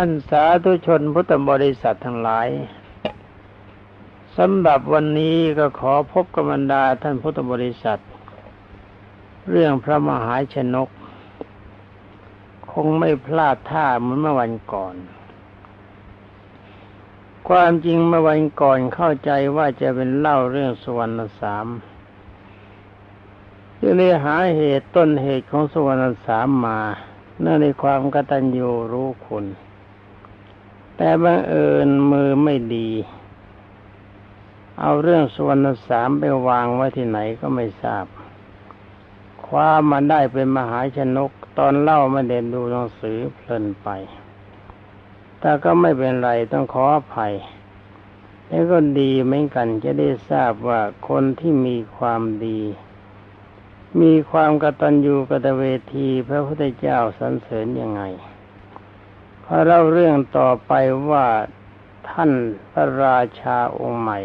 ท่านสาธุชนพุทธบริษัททั้งหลายสำหรับวันนี้ก็ขอพบกับบรรดาท่านพุทธบริษัท เรื่องพระมหาชนก คงไม่พลาดท่าเหมือนเมื่อวันก่อน ความจริงเมื่อวันก่อนเข้าใจว่าจะเป็นเล่าเรื่องสวรรณสามจึงได้หาเหตุต้นเหตุของสวรรณสามมา เนื่องในความกตัญญูรู้คุณ แต่บังเอิญมือไม่ดี เอาเรื่องสวรรณสามไปวางไว้ที่ไหนก็ไม่ทราบ คว้ามาได้เป็นมหาชนก ตอนเล่าม่เด่นดูหนังสือเพลินไปแต่ก็ไม่เป็นไรต้องขออภัย แล้วก็ดีเหมือนกันจะได้ทราบว่าคนที่มีความดี มีความกตัญญูกตเวทีพระพุทธเจ้าสรรเสริญยังไง พอเล่าเรื่องต่อไปว่าท่านพระราชาองค์ใหม่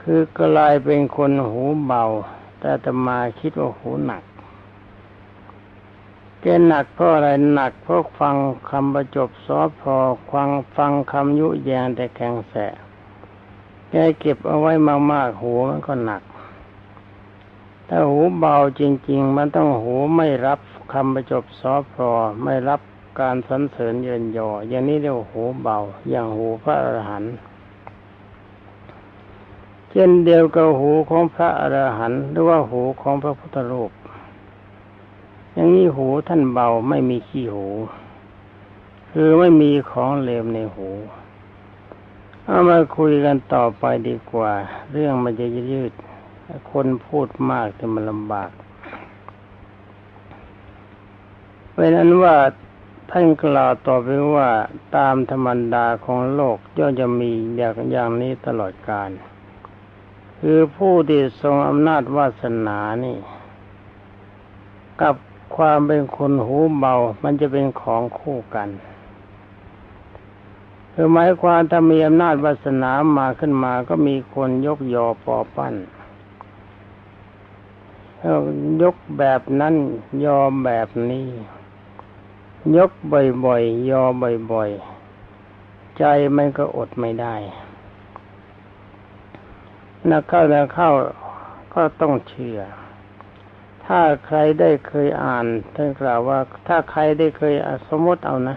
คือกลายเป็นคนหูเบา แต่ตมาคิดว่าหูหนักแกหนักเพราะอะไรหนักเพราะฟังคำประจบซอพอฟังฟังคำยุแยงแต่แข็งแสแกเก็บเอาไว้มากๆหูมันก็หนักถ้าหูเบาจริง ๆ มันต้องหูไม่รับ คำประจบซอฟพอไม่รับการสรรเสริญเยินยอ อย่างนี้เรียกหูเบา อย่างหูพระอรหันต์เช่นเดียวกับหูของพระอรหันต์หรือว่าหูของพระพุทธรูปอย่างนี้หูท่านเบาไม่มีขี้หู คือไม่มีของเลวในหู เอามาคุยกันต่อไปดีกว่า เรื่องมันจะยืด คนพูดมากจะมันลำบาก เพราะนั้นว่าท่านกล่าวต่อไปว่าตามธรรมดาของโลกย่อมจะมีอย่างอย่างนี้ตลอดกาลคือผู้ที่ทรงอำนาจวาสนานี่ กับความเป็นคนหูเบา มันจะเป็นของคู่กันคือหมายความถ้ามีอำนาจวาสนามาขึ้นมาก็มีคนยกยอปอปั้นยกแบบนั้นยอมแบบนี้ ยกบ่อยๆ ยอบ่อยๆ ใจมันก็อดไม่ได้นักเข้านักเข้าก็ต้องเชื่อ ถ้าใครได้เคยอ่านท่านกล่าวว่า ถ้าใครได้เคยสมมติเอานะ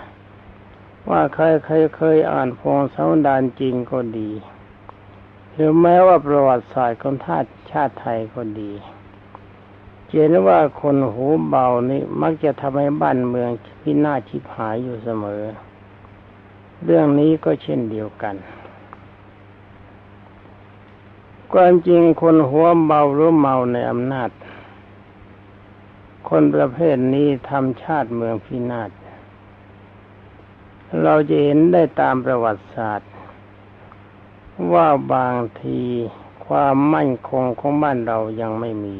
ว่าใครเคยเคยอ่านพงศาวดารจริงก็ดี หรือแม้ว่าประวัติศาสตร์ของชาติชาติไทยก็ดี เห็นว่าคนหูเบานี่มักจะทำให้บ้านเมืองพินาศชิบหายอยู่เสมอ เรื่องนี้ก็เช่นเดียวกันความจริงคนหัวเบาหรือเมาในอำนาจ คนประเภทนี้ทำชาติเมืองพินาศ เราจะเห็นได้ตามประวัติศาสตร์ ว่าบางทีความมั่นคงของบ้านเรายังไม่มี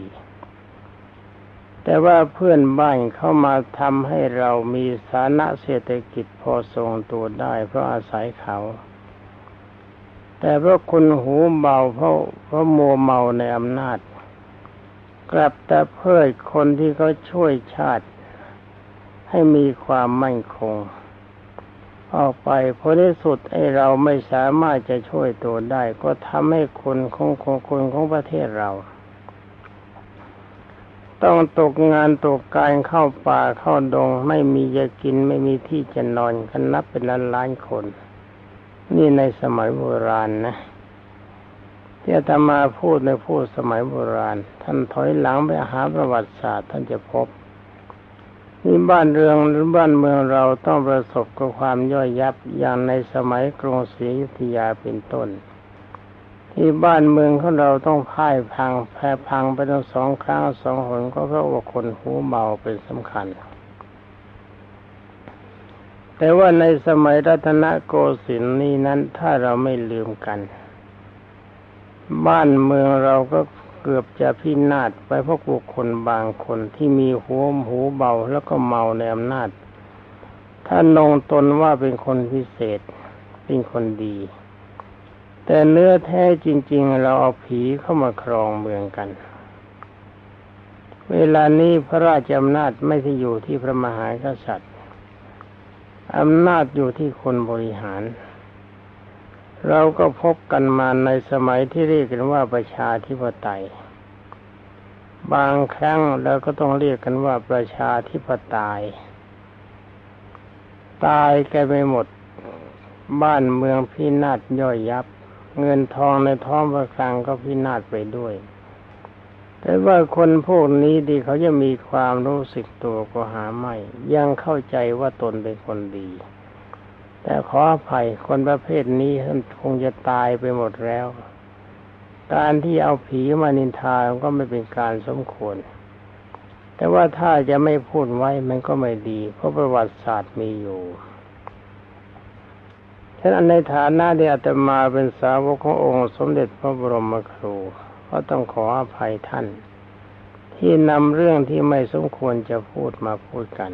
แต่ว่าเพื่อนบ้านเข้ามาทำให้เรามีฐานะเศรษฐกิจพอทรงตัวได้ เพราะอาศัยเขา แต่เพราะคนหูเบาเพราะเพราะมัวเมาในอำนาจ กลับแต่เพื่อคนที่เขาช่วยชาติ ให้มีความมั่นคง ออกไปผลที่สุดไอ้เราไม่สามารถจะช่วยตัวได้ ก็ทำให้คนของคนของประเทศเรา ต้องตกงานตกการเข้าป่าเข้าดง ไม่มีจะกินไม่มีที่จะนอนกันนับเป็นล้านล้านคน นี่ในสมัยโบราณนะที่อาตมาพูดในพูดสมัยโบราณ ท่านถอยหลังไปหาประวัติศาสตร์ท่านจะพบนี่บ้านเรืองหรือบ้านเมืองเราต้องประสบกับความย่อยยับอย่างในสมัยกรุงศรีอยุธยาเป็นต้น ที่บ้านเมืองของเราต้องพ่ายพังแพ้พังไปทั้งสองครั้งสองหนก็เพราะว่าคนหูเบาเป็นสำคัญ แต่ว่าในสมัยรัตนโกสินทร์นี้นั้นถ้าเราไม่ลืมกัน บ้านเมืองเราก็เกือบจะพินาศไปเพราะบุคคลบางคนที่มีหัวหูเบาแล้วก็เมาในอำนาจถ้านงตนว่าเป็นคนพิเศษ เป็นคนดี แต่เนื้อแท้จริง ๆ เราเอาผีเข้ามาครองเมืองกัน เวลานี้พระราชอำนาจไม่ได้อยู่ที่พระมหากษัตริย์อำนาจอยู่ที่คนบริหาร เราก็พบกันมาในสมัยที่เรียกกันว่าประชาธิปไตย บางครั้งเราก็ต้องเรียกกันว่าประชาธิปไตยตายกันไปหมด บ้านเมืองพินาศย่อยยับ เงินทองในท้องพระคลังก็พินาศไปด้วย แต่ว่าคนพวกนี้ดีเขาจะมีความรู้สึกตัวก็หาไม่ ยังเข้าใจว่าตนเป็นคนดี แต่ขออภัยคนประเภทนี้ท่านคงจะตายไปหมดแล้ว การที่เอาผีมานินทาก็ไม่เป็นการสมควร แต่ว่าถ้าจะไม่พูดไว้มันก็ไม่ดี เพราะประวัติศาสตร์มีอยู่ ฉะนั้นในฐานะที่อาตมาเป็นสาวกขององค์สมเด็จพระบรมครูก็ต้องขออภัยท่าน ที่นำเรื่องที่ไม่สมควรจะพูดมาพูดกัน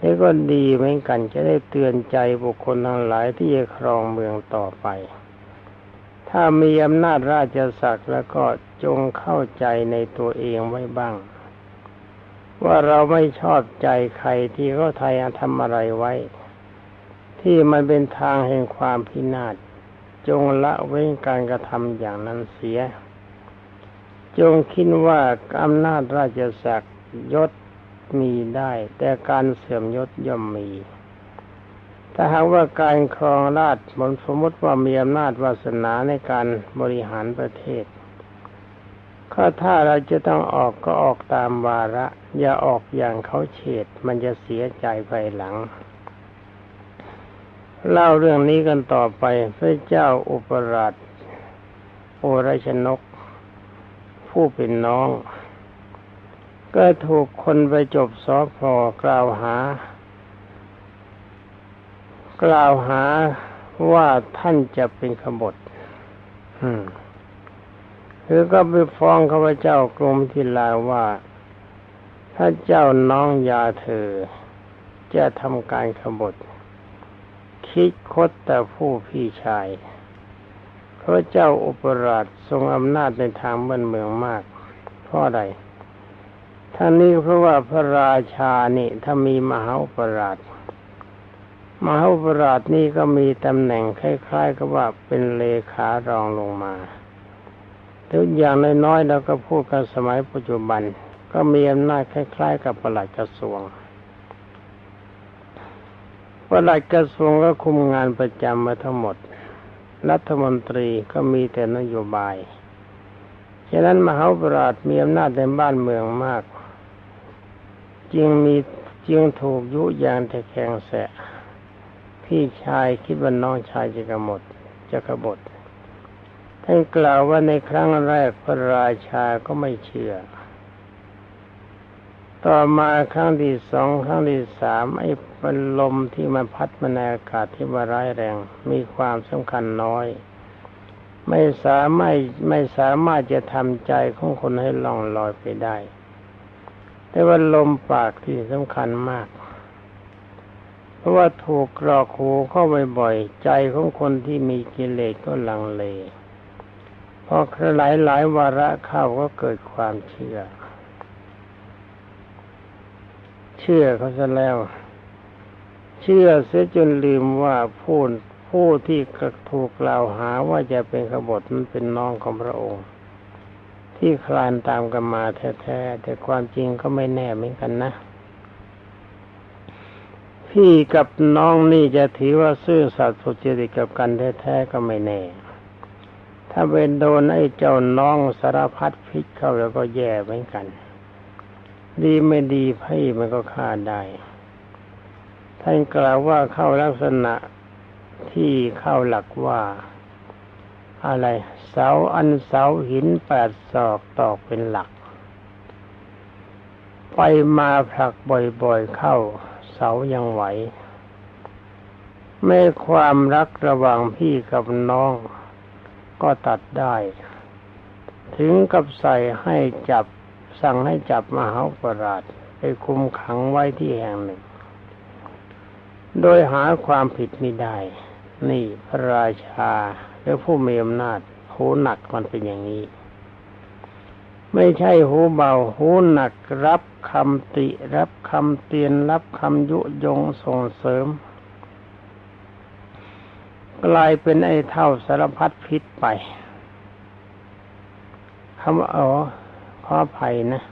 นี่ก็ดีเหมือนกันจะได้เตือนใจบุคคลทั้งหลายที่จะครองเมืองต่อไป ถ้ามีอำนาจราชศักดิ์แล้วก็จงเข้าใจในตัวเองไว้บ้าง ว่าเราไม่ชอบใจใครที่เขาไทยทำอะไรไว้ ที่มันเป็นทางแห่งความพินาศจงละเว้นการกระทำอย่างนั้นเสีย จงคิดว่าอำนาจราชศักดิ์ยศมีได้ แต่การเสื่อมยศย่อมมี ถ้าหากว่าการครองราชมนสมมติว่ามีอำนาจวาสนาในการบริหารประเทศก็ถ้าเราจะต้องออกก็ออกตามวาระ อย่าออกอย่างเขาเฉดมันจะเสียใจภายหลัง เล่าเรื่องนี้กันต่อไป พระเจ้าอุปราชโอรชนก ผู้เป็นน้อง ก็ถูกคนไปจบสอพอกล่าวหา กล่าวหาว่าท่านจะเป็นขบฏคือก็ไปฟ้องข้าพเจ้ากรมทิลาว่า ถ้าเจ้าน้องยาเธอ จะทำการขบฏ คิดคดแต่ผู้พี่ชายพระเจ้าอุปราชทรงอำนาจในทางบ้านเมืองมากเพราะอะไรท่านนี้เพราะว่าพระราชานี่ถ้ามีมหาอุปราชมหาอุปราชนี่ก็มีตำแหน่งคล้ายๆกับว่าเป็นเลขารองลงมาทุกอย่างน้อยๆเราก็พูดกันสมัยปัจจุบัน ก็มีอำนาจคล้าย ๆ กับประหลัดกระทรวง ประหลัดกระทรวงก็คุมงานประจำมาทั้งหมด รัฐมนตรีก็มีแต่นโยบาย ฉะนั้นมหาปราชมีอำนาจในบ้านเมืองมาก จึงมีจึงถูกยุยางแต่แข็งแสะ พี่ชายคิดว่าน้องชายจะกระหมดจะกระบฏท่านกล่าวว่าในครั้งแรกพระราชาก็ไม่เชื่อ ต่อมาครั้งที่สองครั้งที่สามไอ้เป็นลมที่มันพัดมาในอากาศที่มาร้ายแรง มีความสำคัญน้อย ไม่สามารถไม่สามารถจะทำใจของคนให้ล่องลอยไปได้ แต่ว่าลมปากที่สำคัญมาก เพราะว่าถูกกรอกหูเข้าบ่อยๆใจของคนที่มีกิเลสก็ลังเลพอหลายหลายวาระเข้าก็เกิดความเชื่อ เชื่อเขาซะแล้ว เชื่อเสียจนลืมว่าผู้ผู้ที่ถูกกล่าวหาว่าจะเป็นขบฏมันเป็นน้องของพระองค์ ที่คลานตามกันมาแท้ๆแต่ความจริงก็ไม่แน่เหมือนกันนะพี่กับน้องนี่จะถือว่าซื่อสัตย์สุจริตกับกันแท้ๆก็ไม่แน่ ถ้าเป็นโดนไอ้เจ้าน้องสารพัดพิษเข้าแล้วก็แย่เหมือนกัน ดีไม่ดีพี่มันก็ฆ่าได้ท่านกล่าวว่าเข้าลักษณะที่เข้าหลักว่า อะไรเสาอันเสาหินแปดศอกตอกเป็นหลัก ไปมาผลักบ่อยๆเข้า เสายังไหวไม่ความรักระหว่างพี่กับน้องก็ตัดได้ ถึงกับใส่ให้จับ สั่งให้จับมหาปราชไปคุมขังไว้ที่แห่งหนึ่ง โดยหาความผิดไม่ได้ นี่พระราชาหรือผู้มีอำนาจหูหนักมันเป็นอย่างนี้ ไม่ใช่หูเบาหูหนักรับคำติ รับคำเตือนรับคำยุยงส่งเสริม กลายเป็นไอ้เท่าสารพัดพิษไปคำว่าอ๋อ ขออภัยนะ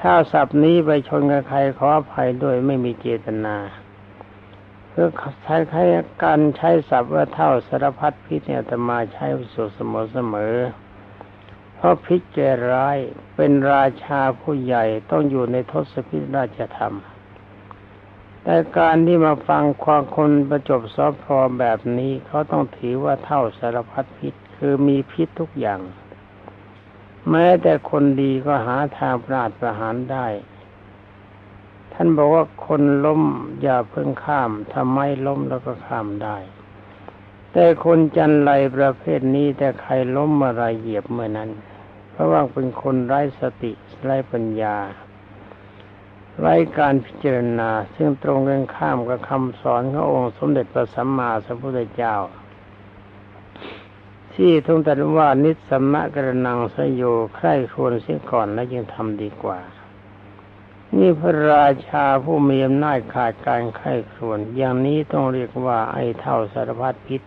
ถ้าศัพท์นี้ไปชนกับใครขออภัยด้วยไม่มีเจตนาเพื่อใช้ใช้การใช้ศัพท์ว่าเท่าสารพัดพิษเนี่ยตมาใช้สุดเสมอเสมอ เพราะพิษแกร้ายเป็นราชาผู้ใหญ่ต้องอยู่ในทศพิธราชธรรมแต่การที่มาฟังความคนประจบซอพอแบบนี้เขาต้องถือว่าเท่าสารพัดพิษคือมีพิษทุกอย่าง แม้แต่คนดีก็หาทางปราดประหารได้ ท่านบอกว่าคนล้มอย่าเพิ่งข้ามทำไมล้มแล้วก็ข้ามได้ แต่คนจันไรประเภทนี้แต่ใครล้มเมื่อไรเหยียบเมื่อนั้น เพราะว่าเป็นคนไร้สติไร้ปัญญา ไร้การพิจารณา ซึ่งตรงกันข้ามกับคำสอนขององค์สมเด็จพระสัมมาสัมพุทธเจ้า ที่ทงตรัสว่านิสสัมะกระนังสยโยใคร่ควญเสียก่อนแล้วยังทำดีกว่า นี่พระราชาผู้มีอำนาจขาดการไข้ครวน อย่างนี้ต้องเรียกว่าไอ้เท่าสารพัดพิษ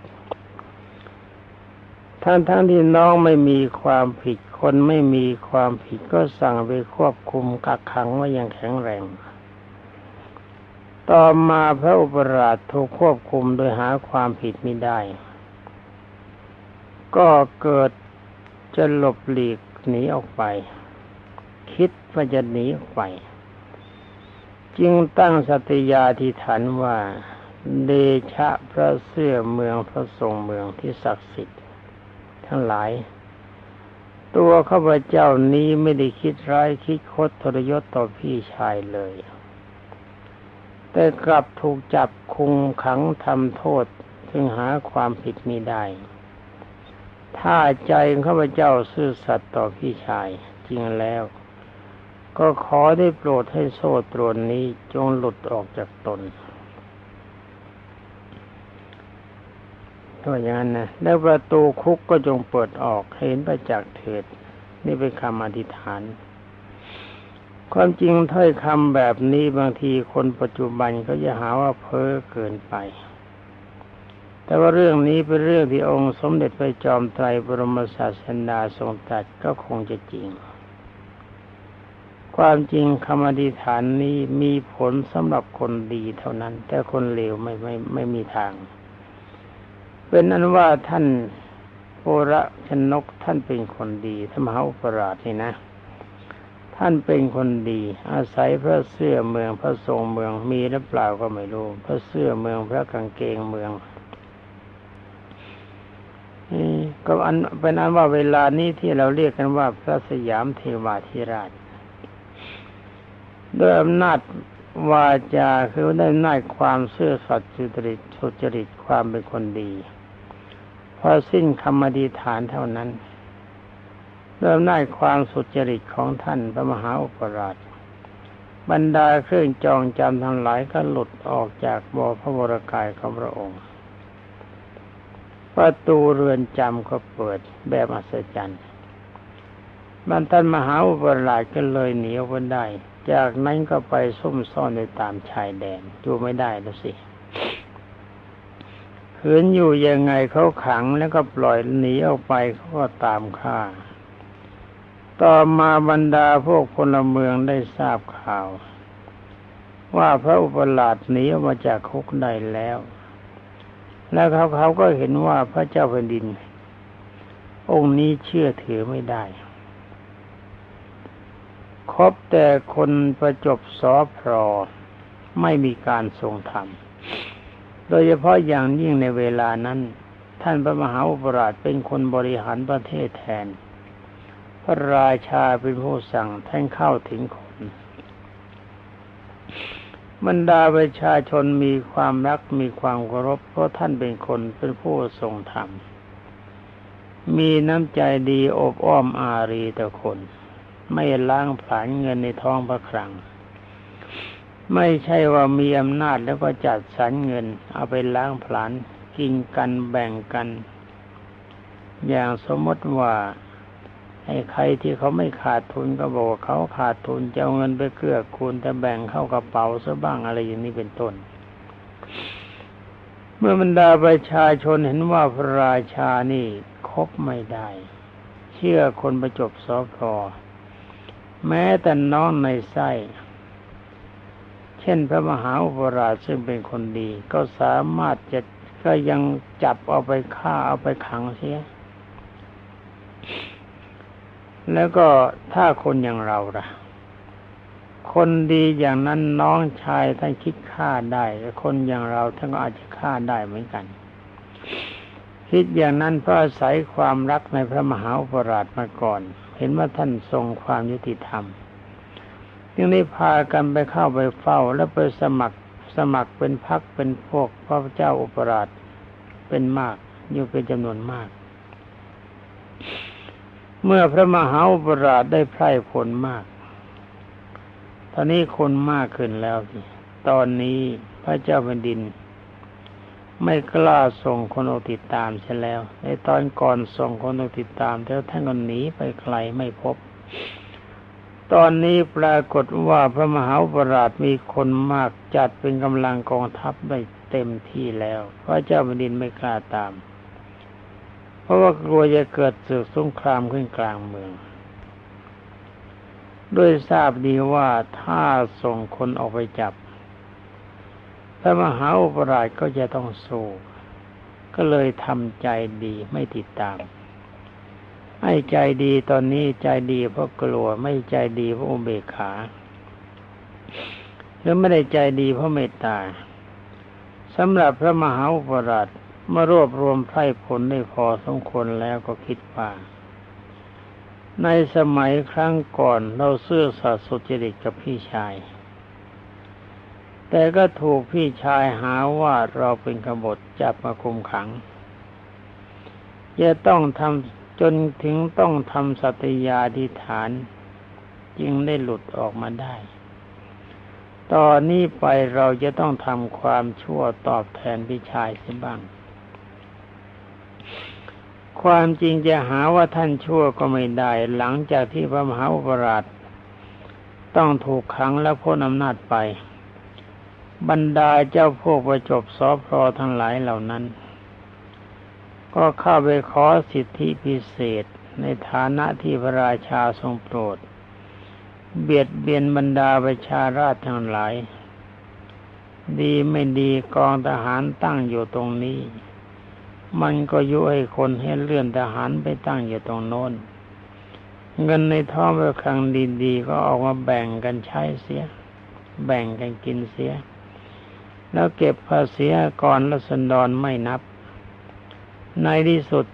ท่านทั้งที่น้องไม่มีความผิดคนไม่มีความผิดก็สั่งไปควบคุมกักขังไว้อย่างแข็งแรง ต่อมาพระอุปราชถูกควบคุมโดยหาความผิดไม่ได้ ก็เกิดจะหลบหลีกหนีออกไป คิดว่าจะหนีออกไป จึงตั้งสติยาธิฐานว่าเดชะพระเสื้อเมืองพระทรงเมืองที่ศักดิ์สิทธิ์ ทั้งหลาย ตัวข้าพเจ้านี้ไม่ได้คิดร้ายคิดคดทรยศต่อพี่ชายเลย แต่กลับถูกจับคุมขังทำโทษ ซึ่งหาความผิดมิได้ ถ้าใจข้าพเจ้าซื่อสัตย์ต่อพี่ชายจริงแล้ว ก็ขอได้โปรดให้โซ่ตรวนนี้จงหลุดออกจากตนตัวอย่างนั้นนะแล้วประตูคุกก็จงเปิดออกเห็นไปจากเถิด นี่เป็นคำอธิษฐาน ความจริงถ้อยคำแบบนี้บางทีคนปัจจุบันก็จะหาว่าเพ้อเกินไป แต่ว่าเรื่องนี้เป็นเรื่องที่องค์สมเด็จพระจอมไตรบรมศาสดาทรงตรัสก็คงจะจริง ความจริงคำอธิษฐานนี้มีผลสำหรับคนดีเท่านั้น แต่คนเลวไม่ไม่ไม่มีทาง เป็นนั้นว่าท่านโอระชนกท่านเป็นคนดีธรรมหาอุปราชนี่นะ ท่านเป็นคนดี อาศัยพระเสื้อเมืองพระทรงเมืองมีหรือเปล่าก็ไม่รู้ พระเสื้อเมืองพระกางเกงเมือง ก็อันเป็นอันว่าเวลานี้ที่เราเรียกกันว่าพระสยามเทวาธิราชด้วยอำนาจวาจาคือได้อำนาจความเสื่อสัตย์สุจริตสุจริตความเป็นคนดีพอสิ้นคำอธิษฐานเท่านั้นด้วยอำนาจความสุจริตของท่านพระมหาอุปราช บรรดาเครื่องจองจำทั้งหลายก็หลุดออกจากบ่อพระวรกายของพระองค์ ประตูเรือนจำก็เปิดแบบอัศจรรย์บรรทันมหาอุปราชก็เลยหนีออกมาได้ จากนั้นก็ไปซุ่มซ่อนในตามชายแดนอยู่ไม่ได้แล้วสิขืนอยู่ยังไงเขาขังแล้วก็ปล่อยหนีออกไปเขาก็ตามฆ่า ต่อมาบรรดาพวกพลเมืองได้ทราบข่าว ว่าพระอุปราชหนีออกมาจากคุกได้แล้ว แล้วเขาเขาก็เห็นว่าพระเจ้าแผ่นดิน องค์นี้เชื่อถือไม่ได้คบแต่คนประจบสอพรอไม่มีการทรงธรรม โดยเฉพาะอย่างยิ่งในเวลานั้น ท่านพระมหาอุปราชเป็นคนบริหารประเทศแทน พระราชาเป็นผู้สั่งท่านเข้าถึงคน บรรดาประชาชนมีความรักมีความเคารพเพราะท่านเป็นคนเป็นผู้ทรงธรรม มีน้ำใจดีอบอ้อมอารีต่อคน ไม่ล้างผลาญเงินในท้องพระครัง ไม่ใช่ว่ามีอำนาจแล้วก็จัดสรรเงิน เอาไปล้างผลาญกินกันแบ่งกัน อย่างสมมติว่า ให้ใครที่เขาไม่ขาดทุนก็บอกว่าเขาขาดทุนจะเอาเงินไปเกื้อกูลแต่แบ่งเข้ากระเป๋าซะบ้างอะไรอย่างนี้เป็นต้น เมื่อบรรดาประชาชนเห็นว่าพระราชานี่คบไม่ได้ เชื่อคนประจบสอพอแม้แต่น้องในไส้เช่นพระมหาอุปราชซึ่งเป็นคนดี ก็สามารถจะก็ยังจับเอาไปฆ่าเอาไปขังเสีย แล้วก็ถ้าคนอย่างเราล่ะ คนดีอย่างนั้นน้องชายท่านคิดฆ่าได้ คนอย่างเราท่านก็อาจจะฆ่าได้เหมือนกัน คิดอย่างนั้นเพราะอาศัยความรักในพระมหาอุปราชมาก่อน เห็นว่าท่านทรงความยุติธรรมจึงได้พากันไปเข้าไปเฝ้า และไปสมัครสมัครเป็นพักเป็นพวกพระเจ้าอุปราชเป็นมากอยู่เป็นจำนวนมาก เมื่อพระมหาอุปราชได้ไพร่ผลมาก ตอนนี้คนมากขึ้นแล้วสิตอนนี้พระเจ้าแผ่นดิน ไม่กล้าส่งคนออกติดตามเสียแล้ว ในตอนก่อนส่งคนออกติดตามแล้วท่านก็หนีไปไกลไม่พบ ตอนนี้ปรากฏว่าพระมหาอุปราชมีคนมากจัดเป็นกำลังกองทัพได้เต็มที่แล้ว พระเจ้าแผ่นดินไม่กล้าตาม ราะว่ากลัวจะเกิดศึกสงครามขึ้นกลางเมือง ด้วยทราบดีว่าถ้าส่งคนออกไปจับพระมหาอุปราชก็จะต้องสู้ก็เลยทำใจดีไม่ติดตาม ให้ใจดีตอนนี้ใจดีเพราะกลัวไม่ใจดีเพราะอุเบกขาหรือไม่ได้ใจดีเพราะเมตตาสำหรับพระมหาอุปราช เมื่อรวบรวมไพร่ผลได้พอสมควรแล้วก็คิดว่าในสมัยครั้งก่อนเราเสื่อสัตย์สุจริตกับพี่ชาย แต่ก็ถูกพี่ชายหาว่าเราเป็นขบฏจับมาคุมขัง จะต้องทำจนถึงต้องทำสัตยาธิฐาน จึงได้หลุดออกมาได้ ตอนนี้ไปเราจะต้องทำความชั่วตอบแทนพี่ชายเสียบ้าง ความจริงจะหาว่าท่านชั่วก็ไม่ได้ หลังจากที่พระมหาอุปราชต้องถูกขังและพ้นอำนาจไป บรรดาเจ้าพวกประจบสอพรทั้งหลายเหล่านั้น ก็เข้าไปขอสิทธิพิเศษในฐานะที่พระราชาทรงโปรด เบียดเบียนบรรดาประชาราชทั้งหลาย ดีไม่ดีกองทหารตั้งอยู่ตรงนี้ มันก็ยุให้คนให้เลื่อนทหารไปตั้งอยู่ตรงโน้น เงินในท้องประคังดีๆ ก็ออกมาแบ่งกันใช้เสีย แบ่งกันกินเสีย แล้วเก็บภาษีก่อนละสันดอนไม่นับ ในที่สุด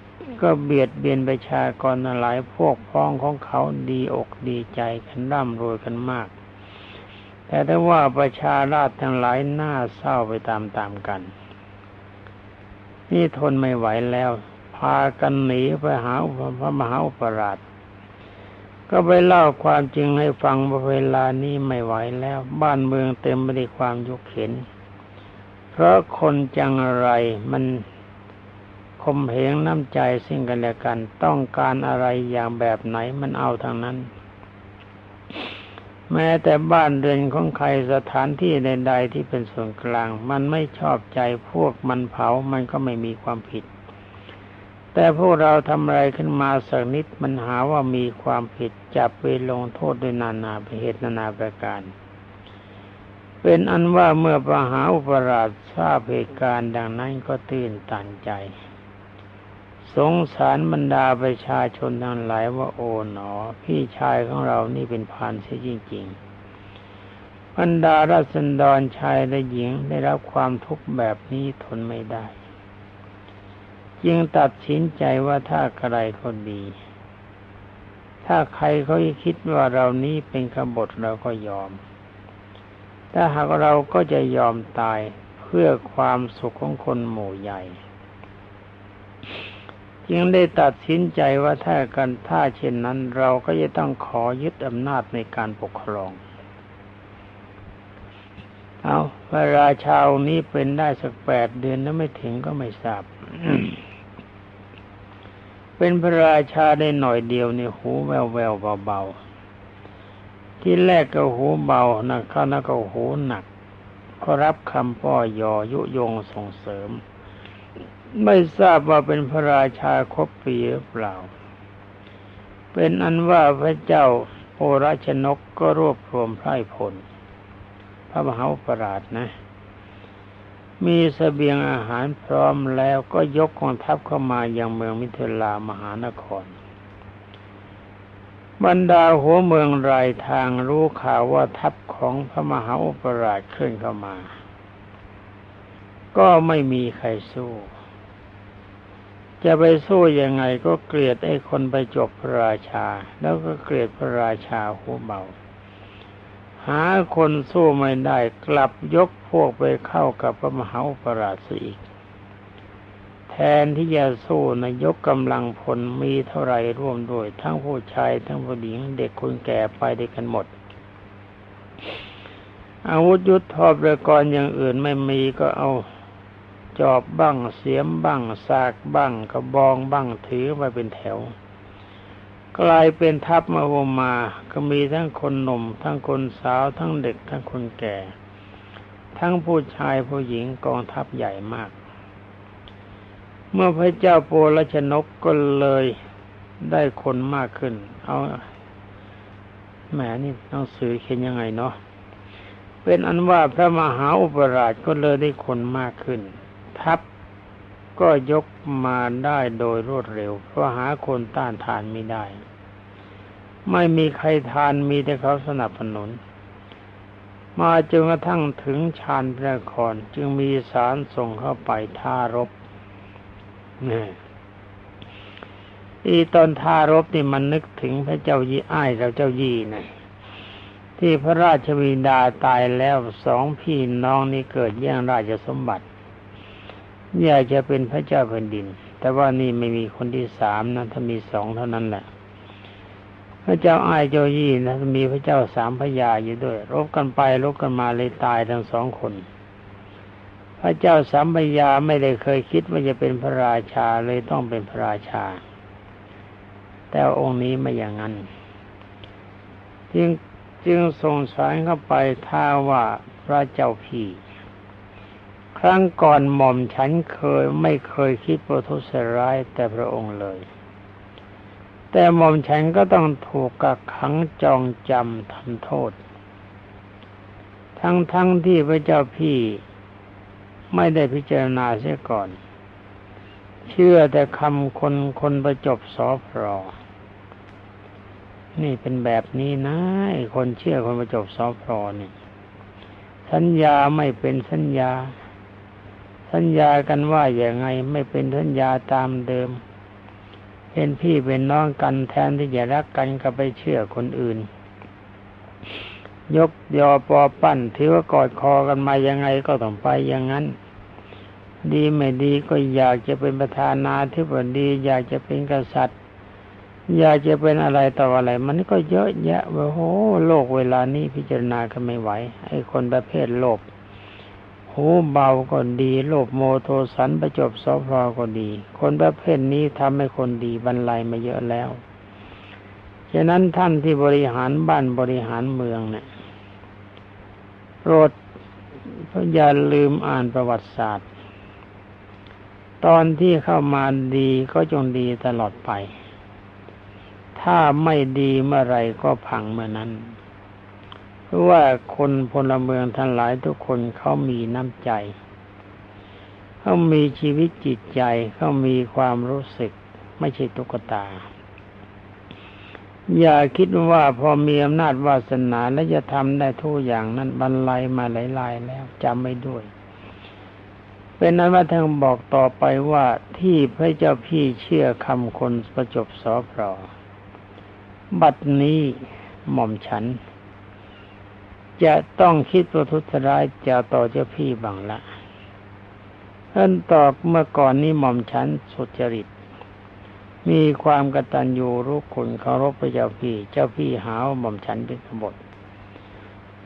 ก็เบียดเบียนประชากรหลายพวกพ้องของเขาดีอกดีใจกันร่ำรวยกันมาก แต่ถ้าว่าประชาราชทั้งหลายน่าเศร้าไปตามๆกัน นี่ทนไม่ไหวแล้ว พากันหนีไปหาพระมหาอุปราชก็ไปเล่าความจริงให้ฟังว่าเวลานี้ไม่ไหวแล้ว บ้านเมืองเต็มไปด้วยความยุกเข็น เพราะคนจังไรมันคมเหงน้ำใจสิ่งกันและกัน ต้องการอะไรอย่างแบบไหนมันเอาทางนั้น แม้แต่บ้านเรือนของใครสถานที่ใดๆที่เป็นส่วนกลาง มันไม่ชอบใจพวกมันเผามันก็ไม่มีความผิด แต่พวกเราทำอะไรขึ้นมาสักนิดมันหาว่ามีความผิดจับไปลงโทษด้วยนานาเหตุนานาประการ เป็นอันว่าเมื่อปหาอุปราชทราบเหตุการณ์ดังนั้นก็ตื่นตันใจ สงสารบรรดาประชาชนทั้งหลายว่าโอ๋หนอ พี่ชายของเรานี่เป็นพานเสียจริง ๆ บรรดาราษฎรชายและหญิงได้รับความทุกข์แบบนี้ทนไม่ได้ จึงตัดสินใจว่าถ้าใครก็ดี ถ้าใครเขาคิดว่าเรานี้เป็นขบฏเราก็ยอม ถ้าหากเราก็จะยอมตายเพื่อความสุขของคนหมู่ใหญ่ จึงได้ตัดสินใจว่าถ้ากันถ้าเช่นนั้น เราก็จะต้องขอยึดอำนาจในการปกครอง เอาพระราชาองนี้เป็นได้สักแปดเดือนแล้วไม่ถึงก็ไม่ทราบเป็นพระราชาได้หน่อยเดียวเนี่ยหูแววแววเบาๆ ที่แรกก็หูเบานะข้านะก็หูหนัก ก็รับคำป้อยอยุยงส่งเสริม ไม่ทราบว่าเป็นพระราชาครบปีหรือเปล่า เป็นอันว่าพระเจ้าโอราชนกก็รวบรวมไพร่พล พระมหาปราชนะ มีสเสบียงอาหารพร้อมแล้วก็ยกกองทัพเข้ามายังเมืองมิถิลามหานคร บรรดาหัวเมืองรายทางรู้ข่าวว่าทัพของพระมหาอุปราชเคลื่อนเข้ามา ก็ไม่มีใครสู้ จะไปสู้ยังไงก็เกลียดไอ้คนไปจบพระราชา แล้วก็เกลียดพระราชาหัวเบา หาคนสู้ไม่ได้กลับยกพวกไปเข้ากับพระมหาอุปราชอีก แทนที่จะสู้นะยกกำลังพลมีเท่าไรร่วมด้วย ทั้งผู้ชายทั้งผู้หญิงเด็กคนแก่ไปด้วยกันหมด อาวุธยุทธทอบเรกรอย่างอื่นไม่มีก็เอา จอบบ้างเสียมบ้างสากบ้างกระบองบ้างถือไปเป็นแถว กลายเป็นทัพมาโฮมา ก็มีทั้งคนหนุ่ม ทั้งคนสาว ทั้งเด็ก ทั้งคนแก่ ทั้งผู้ชายผู้หญิงกองทัพใหญ่มาก เมื่อพระเจ้าโปรชนกก็เลยได้คนมากขึ้น เอาแหมนี่ต้องสื่อเขียนยังไงเนาะเป็นอันว่าพระมหาอุปราชก็เลยได้คนมากขึ้น ทัพก็ยกมาได้โดยรวดเร็ว เพราะหาคนต้านทานไม่ได้ ไม่มีใครทานมีแต่เขาสนับสนุน มาจนกระทั่งถึงชานพระครจึงมีสารส่งเข้าไปท่ารบนี่อีตอนท่ารบนี่มันนึกถึงพระเจ้ายี่อ้ายเราเจ้ายี่นะที่พระราชวินดาตายแล้วสองพี่น้องนี้เกิดแย่งราชสมบัติ อยากจะเป็นพระเจ้าแผ่นดิน แต่ว่านี่ไม่มีคนที่สามนะถ้ามีสองเท่านั้นแหละ พระเจ้าอายเจ้ายี่นะมีพระเจ้าสามพระยาอยู่ด้วย รบกันไปรบกันมาเลยตายทั้งสองคน พระเจ้าสามพระยาไม่ได้เคยคิดว่าจะเป็นพระราชาเลยต้องเป็นพระราชา แต่องค์นี้ไม่อย่างนั้นจึงจึงส่งสารเข้าไปท้าว่าพระเจ้าพี่ ครั้งก่อนหม่อมฉันเคยไม่เคยคิดประทุษร้ายแต่พระองค์เลย แต่หม่อมฉันก็ต้องถูกกักขังจองจำทำโทษ ทั้งทั้งที่พระเจ้าพี่ไม่ได้พิจารณาเสียก่อน เชื่อแต่คำคนคนประจบสอพรอนี่เป็นแบบนี้นะคนเชื่อคนประจบสอพรอนี่สัญญาไม่เป็นสัญญา สัญญากันว่าอย่างไงไม่เป็นสัญญาตามเดิม เป็นพี่เป็นน้องกันแทนที่จะรักกันก็ไปเชื่อคนอื่น ยกยอปอปั้นถือว่ากอดคอกันมายังไงก็ต้องไปอย่างนั้น ดีไม่ดีก็อยากจะเป็นประธานาธิบดีอยากจะเป็นกษัตริย์ อยากจะเป็นอะไรต่ออะไร มันก็เยอะแยะว่าโหโลกเวลานี้พิจารณากันไม่ไหวไอ้คนประเภทโลภ หูเบาก็ดีโลภโมโทสันประจบซอฟรอก็ดี คนประเภทนี้ทำให้คนดีบรรลัยมาเยอะแล้ว ฉะนั้นท่านที่บริหารบ้านบริหารเมืองเนี่ยโปรดอย่าลืมอ่านประวัติศาสตร์ ตอนที่เข้ามาดีก็จงดีตลอดไป ถ้าไม่ดีเมื่อไรก็พังเมื่อนั้น ว่าคนพลเมืองทั้งหลายทุกคนเขามีน้ำใจ เขามีชีวิตจิตใจ เขามีความรู้สึก ไม่ใช่ตุ๊กตา อย่าคิดว่าพอมีอำนาจวาสนาและจะทำได้ทุกอย่างนั้นบรรลัยมาหลายๆแล้วจำไม่ด้วย เป็นนั้นว่าท่านบอกต่อไปว่าที่พระเจ้าพี่เชื่อคำคนประจบสอพรอบัดนี้หม่อมฉัน จะต้องคิดประทุษร้ายจะต่อเจ้าพี่บังละท่านตอบเมื่อก่อนนี้หม่อมฉันสุจริต มีความกตัญญูรู้คุณเคารพพระเจ้าพี่ เจ้าพี่หาวหม่อมฉันเป็นกบฏ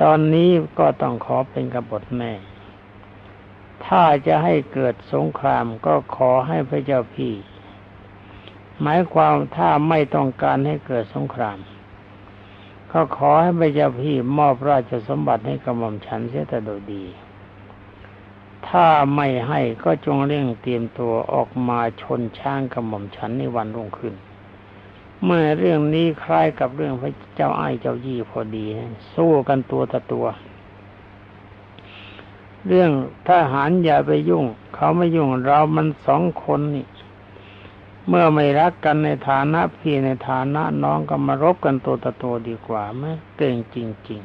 ตอนนี้ก็ต้องขอเป็นกบฏแม่ ถ้าจะให้เกิดสงครามก็ขอให้พระเจ้าพี่ หมายความถ้าไม่ต้องการให้เกิดสงคราม ก็ขอให้พระเจ้าพี่มอบราชสมบัติให้กระหม่อมฉันเสียแต่โดยดี ถ้าไม่ให้ก็จงเร่งเตรียมตัวออกมาชนช้างกระหม่อมฉันในวันรุ่งขึ้น เมื่อเรื่องนี้คล้ายกับเรื่องพระเจ้าไอ้เจ้ายี่พอดี สู้กันตัวต่อตัว เรื่องทหารอย่าไปยุ่ง เขาไม่ยุ่งเรามันสองคนนี่ เมื่อไม่รักกันในฐานะพี่ในฐานะน้องก็มารบกันตัวต่อตัวดีกว่าไหมเก่งจริง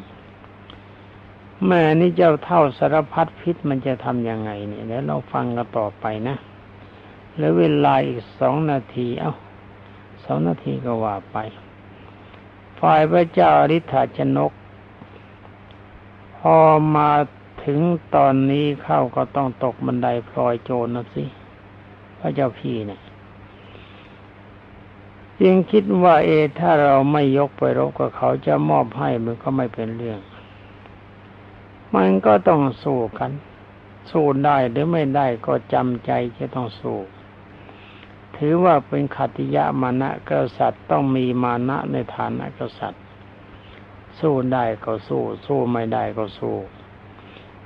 ๆ แม่นี่เจ้าเท่าสารพัดพิษมันจะทำยังไงเนี่ยเดี๋ยวเราฟังกันต่อไปนะแล้วเวลาอีกสองนาที เอ้าสองนาทีก็ว่าไป ฝ่ายพระเจ้าอริ t าชนก พอมาถึงตอนนี้เข้าก็ต้องตกบันไดพลอยโจรนะสิ พระเจ้าพี่เนี่ย ยังคิดว่าเอ ถ้าเราไม่ยกไปรบกับเขาจะมอบให้มันก็ไม่เป็นเรื่อง มันก็ต้องสู้กัน สู้ได้หรือไม่ได้ก็จำใจจะต้องสู้ ถือว่าเป็นขัตติยะมานะกษัตริย์ต้องมีมานะในฐานะกษัตริย์ สู้ได้ก็สู้ สู้ไม่ได้ก็สู้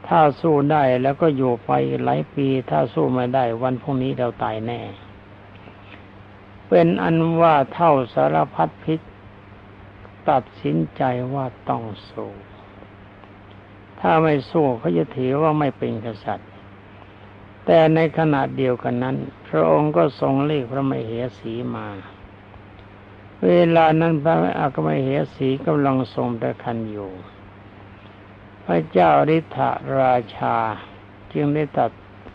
ถ้าสู้ได้แล้วก็อยู่ไปหลายปี ถ้าสู้ไม่ได้วันพรุ่งนี้เราตายแน่ เป็นอันว่าเท่าสารพัดพิษ ตัดสินใจว่าต้องสู้ถ้าไม่สู้เขาจะถือว่าไม่เป็นกษัตริย์ แต่ในขณะเดียวกันนั้น พระองค์ก็ทรงเรียกพระมเหสีมา เวลานั้นพระอากมเหสีกำลังทรงประคันอยู่ พระเจ้าฤทธราชา จึงได้ตัด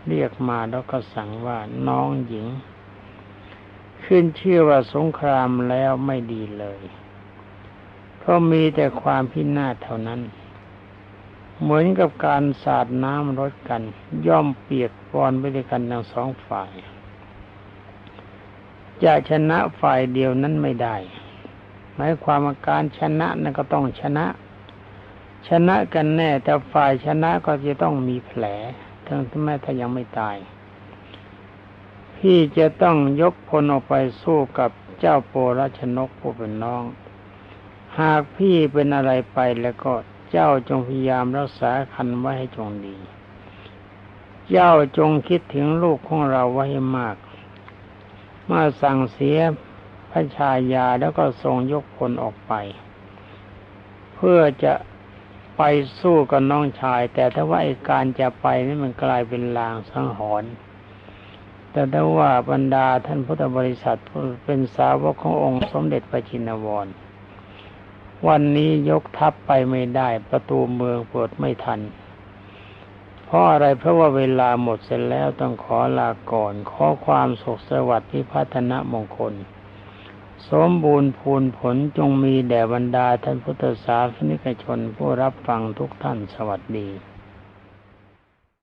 เรียกมาแล้วก็สั่งว่าน้องหญิง ขึ้นชื่อว่าสงครามแล้วไม่ดีเลย เพราะมีแต่ความพินาศเท่านั้น เหมือนกับการสาดน้ำรดกัน ย่อมเปียกปอนไปด้วยกันทั้งสองฝ่าย จะชนะฝ่ายเดียวนั้นไม่ได้ หมายความว่าการชนะนั่นก็ต้องชนะ ชนะกันแน่แต่ฝ่ายชนะก็จะต้องมีแผลทั้งที่แม้ถ้ายังไม่ตาย พี่จะต้องยกพลออกไปสู้กับเจ้าโปรชนกผู้เป็นน้อง หากพี่เป็นอะไรไปแล้วก็เจ้าจงพยายามรักษาคันไว้ให้จงดี เจ้าจงคิดถึงลูกของเราไว้ให้มากเมื่อสั่งเสียพระชายาแล้วก็ทรงยกพลออกไป เพื่อจะไปสู้กับน้องชาย แต่ถ้าว่าไอการจะไปนี่มันกลายเป็นลางสังหรณ์ แต่ถ้ว่าบรรดาท่านพุทธบริษัทเป็นสาวกขององค์สมเด็จพระจินวร วันนี้ยกทัพไปไม่ได้ประตูเมืองเปิดไม่ทัน เพราะอะไรเพราะว่าเวลาหมดเสร็จแล้วต้องขอลาก่อน ขอความสุขสวัสดิ์พิพัฒนมงคล สมบูรณ์พูนผลจงมีแด่บรรดาท่านพุทธศาสนิกชนผู้รับฟังทุกท่านสวัสดี